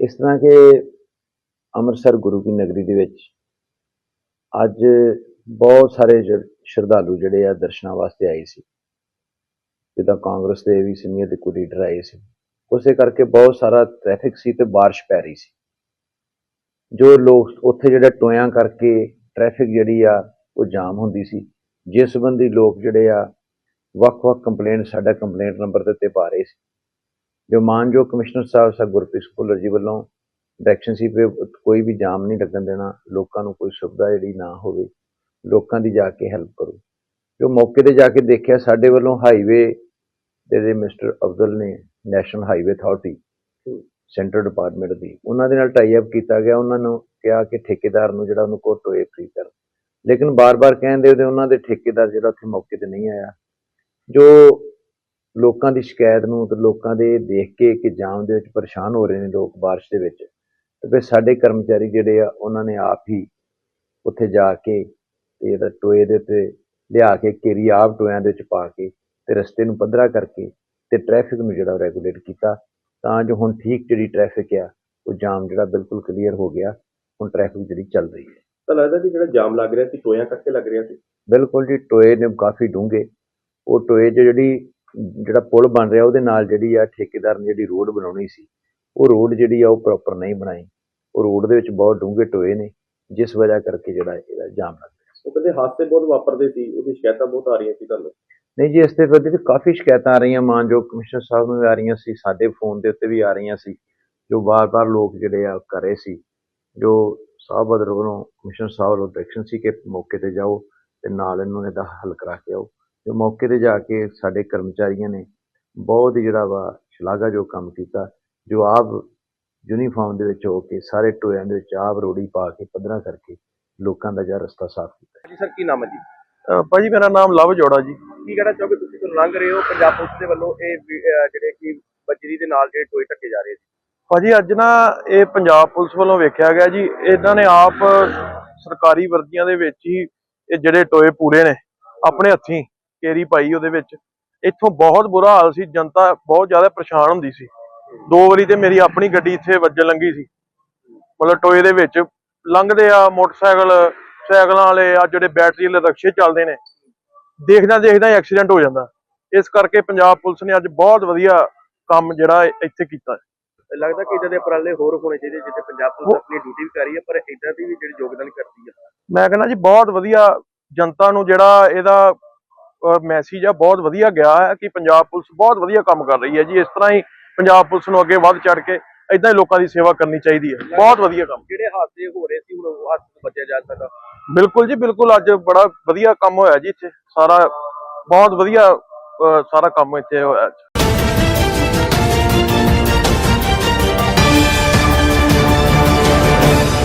ਇਸ ਤਰ੍ਹਾਂ ਕਿ ਅੰਮ੍ਰਿਤਸਰ ਗੁਰੂ ਕੀ ਨਗਰੀ ਦੇ ਵਿੱਚ ਅੱਜ ਬਹੁਤ ਸਾਰੇ ਜ- ਸ਼ਰਧਾਲੂ ਜਿਹੜੇ ਆ ਦਰਸ਼ਨਾਂ ਵਾਸਤੇ ਆਏ ਸੀ। ਜਿੱਦਾਂ ਕਾਂਗਰਸ ਦੇ ਵੀ ਸੀਨੀਅਰ ਦੇ ਕੋਈ ਲੀਡਰ ਆਏ ਸੀ। ਉਸੇ ਕਰਕੇ ਬਹੁਤ ਸਾਰਾ ਟ੍ਰੈਫਿਕ ਸੀ ਤੇ ਬਾਰਿਸ਼ ਪੈ ਰਹੀ ਸੀ। ਜੋ ਲੋਕ ਉੱਥੇ ਜਿਹੜਾ ਟੋਇਆਂ ਕਰਕੇ ਟ੍ਰੈਫਿਕ ਜਿਹੜੀ ਆ ਉਹ ਜਾਮ ਹੁੰਦੀ ਸੀ। ਜਿਸ ਸੰਬੰਧੀ ਲੋਕ ਜਿਹੜੇ ਆ ਵੱਖ-ਵੱਖ ਕੰਪਲੇਂਟ ਸਾਡਾ ਕੰਪਲੇਂਟ ਨੰਬਰ ਦੇ ਉੱਤੇ ਪਾ ਰਹੇ ਸੀ। ਜੋ ਮਾਨਯੋਗ ਕਮਿਸ਼ਨਰ ਸਾਹਿਬ ਸਰ ਗੁਰਪ੍ਰੀਤ ਭੁੱਲਰ ਜੀ ਵੱਲੋਂ ਡਾਇਰੈਕਸ਼ਨ ਸੀ ਵੀ ਕੋਈ ਵੀ ਜਾਮ ਨਹੀਂ ਲੱਗਣ ਦੇਣਾ, ਲੋਕਾਂ ਨੂੰ ਕੋਈ ਸੁਵਿਧਾ ਜਿਹੜੀ ਨਾ ਹੋਵੇ, ਲੋਕਾਂ ਦੀ ਜਾ ਕੇ ਹੈਲਪ ਕਰੋ। ਜੋ ਮੌਕੇ ਤੇ ਜਾ ਕੇ ਦੇਖਿਆ, ਸਾਡੇ ਵੱਲੋਂ ਹਾਈਵੇ ਦੇ ਦੇ ਮਿਸਟਰ ਅਫਜ਼ਲ ਨੇ national highway authority centre department ਦੀ, ਉਹਨਾਂ ਦੇ ਨਾਲ ਟਾਈ ਅਪ ਕੀਤਾ ਗਿਆ। ਉਹਨਾਂ ਨੂੰ ਕਿਹਾ ਕਿ ਠੇਕੇਦਾਰ ਨੂੰ ਜਿਹੜਾ ਉਹਨੂੰ ਕੋਲ ਟੋਏ ਫ੍ਰੀ ਕਰ ਲੇਕਿਨ ਬਾਰ-ਬਾਰ ਕਹਿੰਦੇ ਉਹਦੇ, ਉਹਨਾਂ ਦੇ ਠੇਕੇਦਾਰ ਜਿਹੜਾ ਉੱਥੇ ਮੌਕੇ ਤੇ ਨਹੀਂ ਆਇਆ ਜੋ ਲੋਕਾਂ ਦੀ ਸ਼ਿਕਾਇਤ ਨੂੰ ਤੇ ਲੋਕਾਂ ਦੇ ਦੇਖ ਕੇ ਕਿ ਜਾਮ ਦੇ ਵਿੱਚ ਪਰੇਸ਼ਾਨ ਹੋ ਰਹੇ ਨੇ ਲੋਕ ਬਾਰਿਸ਼ ਦੇ ਵਿੱਚ ਤੇ ਫਿਰ ਸਾਡੇ ਕਰਮਚਾਰੀ ਜਿਹੜੇ ਆ ਉਹਨਾਂ ਨੇ ਆਪ ਹੀ ਉੱਥੇ ਜਾ ਕੇ ਤੇ ਇਹਦਾ ਟੋਏ ਦੇ ਉੱਤੇ ਲਿਆ ਕੇ ਕੇਰੀ ਆਪ ਟੋਇਆਂ ਦੇ ਵਿੱਚ ਪਾ ਕੇ ਤੇ ਰਸਤੇ ਨੂੰ ਪੱਧਰਾ ਕਰਕੇ ਤੇ ਟ੍ਰੈਫਿਕ ਨੂੰ ਜਿਹੜਾ ਰੈਗੂਲੇਟ ਕੀਤਾ ਤਾਂ ਜੋ ਹੁਣ ਠੀਕ ਜਿਹੜੀ ਟ੍ਰੈਫਿਕ ਆ ਉਹ ਜਾਮ ਜਿਹੜਾ ਬਿਲਕੁਲ ਕਲੀਅਰ ਹੋ ਗਿਆ ਹੁਣ ਟ੍ਰੈਫਿਕ ਜਿਹੜੀ ਚੱਲ ਰਹੀ ਹੈ। ਤਾਂ ਲੱਗਦਾ ਕਿ ਜਿਹੜਾ ਜਾਮ ਲੱਗ ਰਿਹਾ ਸੀ ਟੋਇਆਂ ਕਰਕੇ ਲੱਗ ਰਿਹਾ ਸੀ? ਬਿਲਕੁਲ ਜੀ ਟੋਏ ਨੇ ਕਾਫੀ ਡੂੰਘੇ ਉਹ ਟੋਏ 'ਚ ਜਿਹੜੀ ਜਿਹੜਾ ਪੁਲ ਬਣ ਰਿਹਾ ਉਹਦੇ ਨਾਲ ਜਿਹੜੀ ਆ ਠੇਕੇਦਾਰ ਨੇ ਜਿਹੜੀ ਰੋਡ ਬਣਾਉਣੀ ਸੀ ਉਹ ਰੋਡ ਜਿਹੜੀ ਆ ਉਹ ਪ੍ਰੋਪਰ ਨਹੀਂ ਬਣਾਈ। ਉਹ ਰੋਡ ਦੇ ਵਿੱਚ ਬਹੁਤ ਡੂੰਘੇ ਟੋਏ ਨੇ ਜਿਸ ਵਜ੍ਹਾ ਕਰਕੇ ਜਿਹੜਾ ਇਹਦਾ ਜਾਮ ਲੱਗ ਰਿਹਾ ਉਹ ਕਹਿੰਦੇ ਹਾਦਸੇ ਬਹੁਤ ਵਾਪਰਦੇ ਸੀ ਉਹਦੀ ਸ਼ਿਕਾਇਤਾਂ ਬਹੁਤ ਆ ਰਹੀਆਂ ਸੀ ਤੁਹਾਨੂੰ? ਨਹੀਂ ਜੀ ਇਸ ਤੇ ਪ੍ਰਤੀ ਤਾਂ ਕਾਫੀ ਸ਼ਿਕਾਇਤਾਂ ਆ ਰਹੀਆਂ ਮਾਨਯੋਗ ਕਮਿਸ਼ਨਰ ਸਾਹਿਬ ਨੂੰ ਵੀ ਆ ਰਹੀਆਂ ਸੀ ਸਾਡੇ ਫੋਨ ਦੇ ਉੱਤੇ ਵੀ ਆ ਰਹੀਆਂ ਸੀ ਜੋ ਵਾਰ-ਵਾਰ ਲੋਕ ਜਿਹੜੇ ਆ ਕਰ ਰਹੇ ਸੀ ਜੋ ਸਾਹਿਬ ਬਦਰ ਵੱਲੋਂ ਕਮਿਸ਼ਨਰ ਸਾਹਿਬ ਵੱਲੋਂ ਡਾਇਰੈਕਸ਼ਨ ਸੀ ਕਿ ਮੌਕੇ ਤੇ ਜਾਓ ਤੇ ਨਾਲ ਇਹਨੂੰ ਇਹਦਾ ਹੱਲ ਕਰਾ ਕੇ ਆਓ। ਜੋ ਮੌਕੇ ਤੇ ਜਾ ਕੇ ਸਾਡੇ ਕਰਮਚਾਰੀਆਂ ਨੇ ਬਹੁਤ ਹੀ ਜਿਹੜਾ ਵਾ ਸ਼ਲਾਘਾਯੋਗ ਕੰਮ ਕੀਤਾ ਜੋ ਆਪ ਯੂਨੀਫਾਰਮ ਦੇ ਵਿੱਚ ਹੋ ਕੇ ਸਾਰੇ ਟੋਇਆਂ ਦੇ ਵਿੱਚ ਆਪ ਰੋੜੀ ਪਾ ਕੇ ਪੱਧਰਾ ਕਰਕੇ ਲੋਕਾਂ ਦਾ ਜਿਹੜਾ ਰਸਤਾ ਸਾਫ਼ ਕੀਤਾ। ਜੀ ਸਰ ਕੀ ਨਾਮ ਹੈ ਜੀ? ਭਾਜੀ ਮੇਰਾ ਨਾਮ ਲਵ ਜੋੜਾ ਜੀ। ਕੀ ਕਹਿਣਾ ਚਾਹੋਗੇ ਤੁਸੀਂ? ਤੋਂ ਲੰਘ ਰਹੇ ਹੋ ਪੰਜਾਬ ਪੁਲਿਸ ਦੇ ਵੱਲੋਂ ਇਹ ਜਿਹੜੇ ਕਿ ਬਜਰੀ ਦੇ ਨਾਲ ਜਿਹੜੇ ਟੋਏ ਟੱਕੇ ਜਾ ਰਹੇ ਸੀ। ਭਾਜੀ ਅੱਜ ਨਾ ਇਹ ਪੰਜਾਬ ਪੁਲਿਸ ਵੱਲੋਂ ਵੇਖਿਆ ਗਿਆ ਜੀ ਇਹਨਾਂ ਨੇ ਆਪ ਸਰਕਾਰੀ ਵਰਦੀਆਂ ਦੇ ਵਿੱਚ ਹੀ ਇਹ ਜਿਹੜੇ ਟੋਏ ਪੂਰੇ ਨੇ ਆਪਣੇ ਹੱਥੀਂ। ਕੇਰੀ ਪਾਈ ਉਹਦੇ ਵਿੱਚ। ਇੱਥੋਂ ਬਹੁਤ ਬੁਰਾ ਹਾਲ ਸੀ ਜਨਤਾ ਬਹੁਤ ਜ਼ਿਆਦਾ ਪਰੇਸ਼ਾਨ ਹੁੰਦੀ ਸੀ। ਦੋ ਵਾਰੀ ਤੇ ਮੇਰੀ ਆਪਣੀ ਗੱਡੀ ਇੱਥੇ ਵੱਜਣ ਲੰਗੀ ਸੀ। ਮਤਲਬ ਟੋਏ ਦੇ ਵਿੱਚ ਲੰਘਦੇ ਆ ਮੋਟਰਸਾਈਕਲ ਸਾਈਕਲਾਂ ਵਾਲੇ ਆ ਜਿਹੜੇ ਬੈਟਰੀ ਵਾਲੇ ਰਕਸ਼ੇ ਚੱਲਦੇ ਨੇ। ਦੇਖਦਾ ਦੇਖਦਾ ਐਕਸੀਡੈਂਟ ਹੋ ਜਾਂਦਾ। ਇਸ ਕਰਕੇ ਪੰਜਾਬ ਪੁਲਿਸ ਨੇ ਅੱਜ ਬਹੁਤ ਵਧੀਆ ਕੰਮ ਜਿਹੜਾ ਇੱਥੇ ਕੀਤਾ। ਲੱਗਦਾ ਕਿ ਇਦਾਂ ਦੇ ਉਪਰਾਲੇ ਹੋਰ ਹੋਣੇ ਚਾਹੀਦੇ ਜਿੱਥੇ ਪੰਜਾਬ ਪੁਲਿਸ ਆਪਣੀ ਡਿਊਟੀ ਵੀ ਕਰ ਰਹੀ ਹੈ ਪਰ ਇਦਾਂ ਦੀ ਵੀ ਜਿਹੜੀ ਯੋਗਦਾਨ ਕਰਦੀ ਹੈ ਮੈਂ ਕਹਿੰਦਾ ਜੀ ਬਹੁਤ ਵਧੀਆ ਜਨਤਾ ਨੂੰ ਜਿਹੜਾ ਇਹਦਾ ਮੈਸੇਜ ਆ ਬਹੁਤ ਵਧੀਆ ਗਿਆ ਹੈ ਕਿ ਪੰਜਾਬ ਪੁਲਿਸ ਬਹੁਤ ਵਧੀਆ ਕੰਮ ਕਰ ਰਹੀ ਹੈ ਜੀ। ਇਸ ਤਰ੍ਹਾਂ ਹੀ ਪੰਜਾਬ ਪੁਲਿਸ ਨੂੰ ਅੱਗੇ ਵੱਧ ਚੜ ਕੇ ਇਦਾਂ ਹੀ ਲੋਕਾਂ ਦੀ ਸੇਵਾ ਕਰਨੀ ਚਾਹੀਦੀ ਹੈ। ਬਹੁਤ ਵਧੀਆ ਕੰਮ। ਜਿਹੜੇ ਹਾਦਸੇ ਹੋ ਰਹੇ ਸੀ? ਹੁਣ ਉਹ ਹਾਦਸੇ ਤੋਂ ਬਚਿਆ ਜਾ ਸਕਦਾ। ਬਿਲਕੁਲ ਜੀ ਬਿਲਕੁਲ ਅੱਜ ਬੜਾ ਵਧੀਆ ਕੰਮ ਹੋਇਆ ਜੀ ਇੱਥੇ। ਸਾਰਾ ਬਹੁਤ ਵਧੀਆ ਸਾਰਾ ਕੰਮ ਇੱਥੇ ਹੋਇਆ।